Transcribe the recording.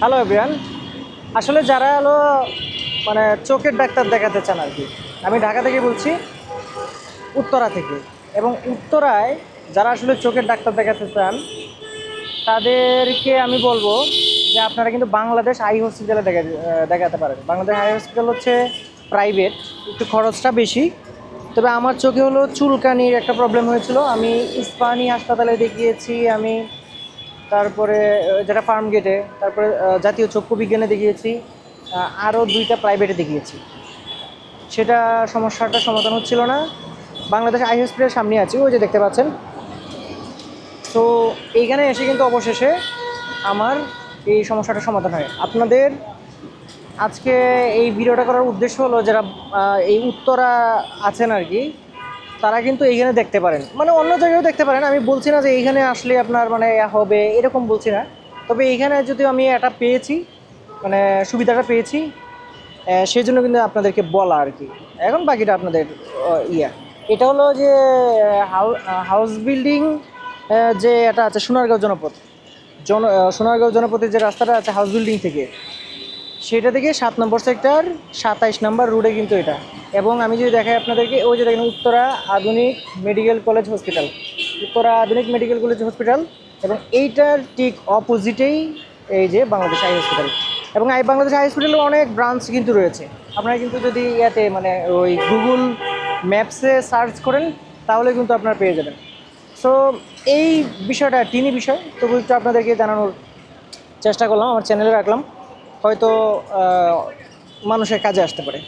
Hello everyone আসলে যারা হলো মানে চোখের ডাক্তার দেখাতে চান আর কি, আমি ঢাকা থেকে বলছি, উত্তরা থেকে। এবং উত্তরায় যারা আসলে চোখের ডাক্তার দেখাতে চান, তাদেরকে আমি বলব যে আপনারা কিন্তু বাংলাদেশ আই হসপিটালে দেখা দেখাতে পারেন। বাংলাদেশ আই হসপিটাল হচ্ছে প্রাইভেট একটু খরচটা বেশি। তবে আমার চোখে হলো চুলকানির একটা প্রবলেম হয়েছিল। আমি ইস্পানি হাসপাতালে দেখিয়েছি, আমি তারপরে যেটা ফার্ম গেটে তারপরে জাতীয় চক্ষু বিজ্ঞানে দেখিয়েছি আরও দুইটা প্রাইভেটে দেখিয়েছি। সেটা সমস্যাটা সমাধান হচ্ছিল না। বাংলাদেশ আই হসপিটালের সামনে আছি, ওই যে দেখতে পাচ্ছেন। তো এইখানে এসে কিন্তু অবশেষে আমার এই সমস্যাটা সমাধান হয়। আপনাদের আজকে এই ভিডিওটা করার উদ্দেশ্য হলো যারা এই উত্তরা আছেন আর কি তারা কিন্তু এইখানে দেখতে পারেন। মানে অন্য জায়গায়ও দেখতে পারেন। আমি বলছি না যে এইখানে আসলে আপনার মানে হবে, এরকম বলছি না। তবে এইখানে যদি আমি এটা পেয়েছি মানে সুবিধাটা পেয়েছি সেই জন্য কিন্তু আপনাদেরকে বলা আর কি। এখন বাকিটা আপনাদের ইয়া। এটা হলো যে হাউস বিল্ডিং যে এটা আছে সোনারগাঁও জনপদ জন সোনারগাঁও জনপদের যে রাস্তাটা আছে হাউস বিল্ডিং থেকে। সেটা থেকে সাত নম্বর সেক্টর, সাতাইশ নম্বর রোডে কিন্তু এটা। এবং আমি যদি দেখাই আপনাদেরকে, ওই যে দেখেন উত্তরা আধুনিক মেডিকেল কলেজ হসপিটাল। উত্তরা আধুনিক মেডিকেল কলেজ হসপিটাল এবং এইটার ঠিক অপোজিটেই এই যে বাংলাদেশ আই হসপিটাল। এবং এই বাংলাদেশ আই হসপিটালে অনেক ব্রাঞ্চ কিন্তু রয়েছে। আপনারা কিন্তু যদি ইয়াতে মানে ওই গুগল ম্যাপসে সার্চ করেন, তাহলে কিন্তু আপনারা পেয়ে যাবেন। সো এই বিষয়টা টিনি বিষয়, তবু একটু আপনাদেরকে জানানোর চেষ্টা করলাম, আমার চ্যানেলে রাখলাম। হয়তো মানুষের কাজে আসতে পারে।